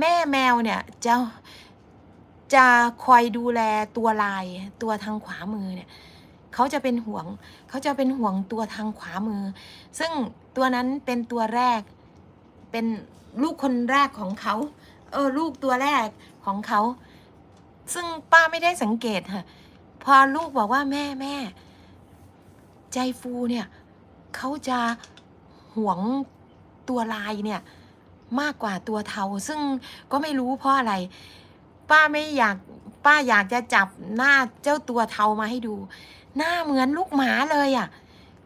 แม่แมวเนี่ยจะจะคอยดูแลตัวลายตัวทางขวามือเนี่ยเขาจะเป็นห่วงเขาจะเป็นห่วงตัวทางขวามือ ซึ่งตัวนั้นเป็นตัวแรก เป็นลูกคนแรกของเขาเออลูกตัวแรกของเขา ซึ่งป้าไม่ได้สังเกตค่ะ พอลูกบอกว่าแม่แม่ ใจฟูเนี่ยเขาจะห่วงตัวลายเนี่ย มากกว่าตัวเทาซึ่งก็ไม่รู้เพราะอะไร ป้าไม่อยากป้าอยากจะจับหน้าเจ้าตัวเทามาให้ดู หน้าเหมือนลูกหมาเลยอะ่ะ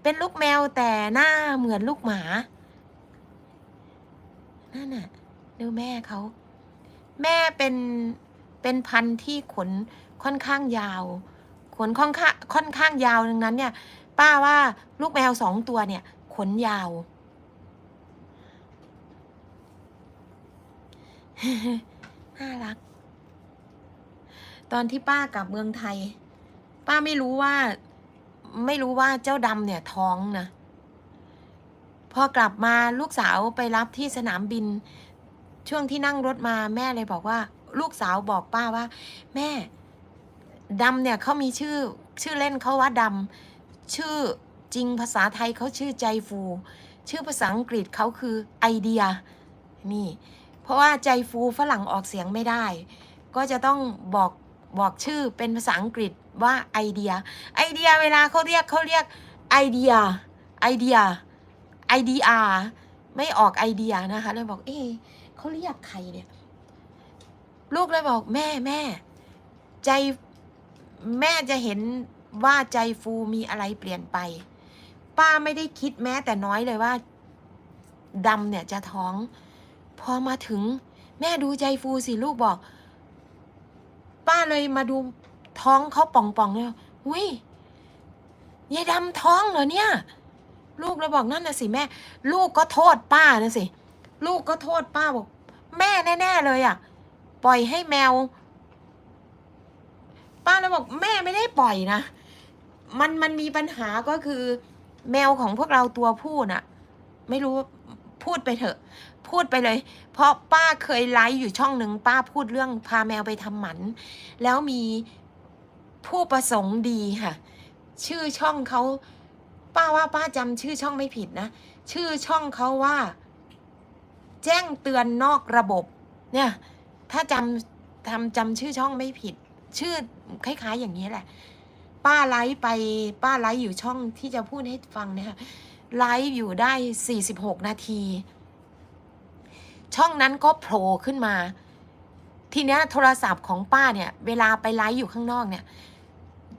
เป็นลูกแมวแต่หน้าเหมือนลูกหมานั่นน่ะดูแม่เขาแม่เป็นเป็นพันธุ์ที่ขนค่อนข้างยาว ขนค่อนข้างค่อนข้างยาวดังนั้นเนี่ย ป้าว่าลูกแมวสองตัวเนี่ย ขนยาว น่ารัก ตอนที่ป้ากลับเมืองไทย ป้าไม่รู้ว่า ไม่รู้ว่าเจ้าดำเนี่ยท้องนะ พอกลับมาลูกสาวไปรับที่สนามบิน ช่วงที่นั่งรถมาแม่เลยบอกว่า ลูกสาวบอกป้าว่า แม่ดำเนี่ยเขามีชื่อ ชื่อเล่นเขาว่าดำชื่อจริงภาษาไทยเขาชื่อใจฟู ชื่อภาษาอังกฤษเขาคือไอเดีย นี่ เพราะว่าใจฟูฝรั่งออกเสียงไม่ได้ ก็จะต้องบอกบอกชื่อเป็นภาษาอังกฤษว่าไอเดีย ไอเดียเวลาเขาเรียกเขาเรียกไอเดียไอเดียไอเดียไม่ออกไอเดียนะคะเลยบอกเอ๊เขาเรียกใครเนี่ย ลูกเลยบอกแม่แม่ ใจแม่จะเห็นว่าใจฟูมีอะไรเปลี่ยนไป ป้าไม่ได้คิดแม้แต่น้อยเลยว่าดำเนี่ยจะท้อง พอมาถึง แม่ดูใจฟูสิลูกบอก ป้าเลยมาดูท้องเขาป่องๆเลยอุ้ยยายดำท้องเหรอเนี่ย ลูกเลยบอกนั่นนะสิแม่ ลูกก็โทษป้านะสิลูกก็โทษป้าบอก แม่แน่ๆเลยอะ่ะ ปล่อยให้แมว ป้าเลยบอกแม่ไม่ได้ปล่อยนะมันมันมีปัญหาก็คือ แมวของพวกเราตัวผู้น่ะ ไม่รู้ พูดไปเถอะ พูดไปเลย เพราะป้าเคยไลฟ์อยู่ช่องหนึ่งป้าพูดเรื่องพาแมวไปทำหมัน แล้วมีผู้ประสงค์ดีค่ะ ชื่อช่องเขาป้าว่าป้าจำชื่อช่องไม่ผิดนะ ชื่อช่องเขาว่า แจ้งเตือนนอกระบบ เนี่ย ถ้าจำทำจำชื่อช่องไม่ผิด ชื่อคล้าย ๆ อย่างนี้แหละ ป้าไลฟ์ไปป้าไลฟ์อยู่ช่องที่จะพูดให้ฟังเนี่ยค่ะ ไลฟ์อยู่ได้ 46 นาที ช่องนั้นก็โผล่ขึ้นมา ทีเนี้ยโทรศัพท์ของป้าเนี่ย เวลาไปไลฟ์อยู่ข้างนอกเนี่ย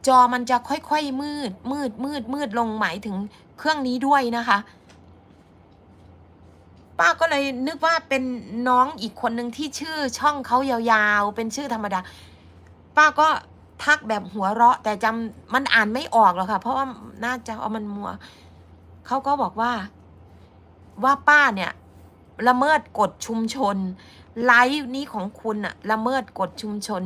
จอมันจะค่อยๆมืด มืดมืดมืดลงหมายถึงเครื่องนี้ด้วยนะคะ ป้าก็เลยนึกว่าเป็นน้องอีกคนหนึ่งที่ชื่อช่องเขายาวๆ เป็นชื่อธรรมดา ป้าก็ทักแบบหัวเราะ แต่จำมันอ่านไม่ออกหรอกค่ะ เพราะว่าน่าจะเอามันมัว เขาก็บอกว่า ว่าป้าเนี่ยละเมิดกฎชุมชน ไลฟ์นี้ของคุณอะละเมิดกฎชุมชน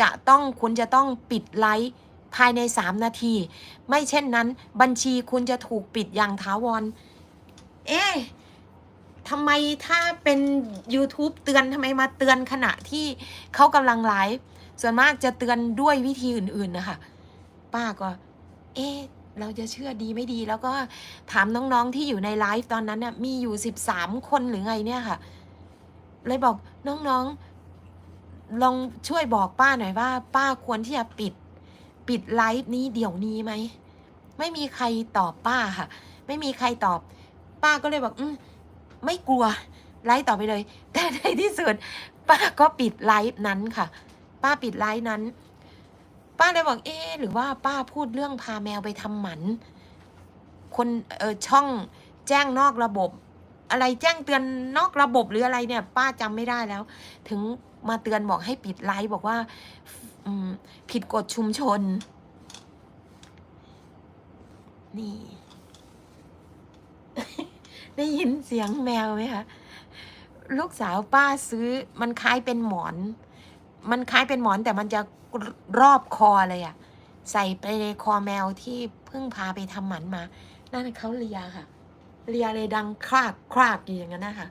จะต้องคุณจะต้องปิดไลฟ์ภายในสามนาที ไม่เช่นนั้นบัญชีคุณจะถูกปิดอย่างถาวร เอ๊ะทำไมถ้าเป็น YouTube เตือนทำไมมาเตือนขณะที่เขากำลังไลฟ์ส่วนมากจะเตือนด้วยวิธีอื่น ๆ นะคะ ป้าก็ เอ๊ะ เราจะเชื่อดีไม่ดีแล้วก็ถามน้องๆที่อยู่ในไลฟ์ตอนนั้นน่ะมีอยู่สิบสามคนหรือไงเนี่ยค่ะ เลยบอกน้องๆ ลองช่วยบอกป้าหน่อยว่า ป้าควรที่จะปิด ปิดไลฟ์นี้เดี๋ยวนี้ไหมไม่มีใครตอบป้าค่ะ ไม่มีใครตอบ ป้าก็เลยบอกอืมไม่กลัวไลฟ์ต่อไปเลย แต่ในที่สุด ป้าก็ปิดไลฟ์นั้นค่ะ ป้าปิดไลฟ์นั้น ป้าเลยบอกเอ๊หรือว่าป้าพูดเรื่องพาแมวไปทำหมัน คนเออช่องแจ้งนอกระบบ อะไรแจ้งเตือนนอกระบบหรืออะไรเนี่ย ป้าจำไม่ได้แล้ว ถึงมาเตือนบอกให้ปิดไลฟ์บอกว่าผิดกฎชุมชน นี่ ได้ยินเสียงแมวไหมคะลูกสาวป้าซื้อมันคล้ายเป็นหมอน มันคล้ายเป็นหมอนแต่มันจะ รอบคอเลยอะใส่ไปในคอแมวที่เพิ่งพาไปทำหมันมา นั่นเขาเลียค่ะ เลียเลยดังครากครากอยู่อย่างนั้นนะคะ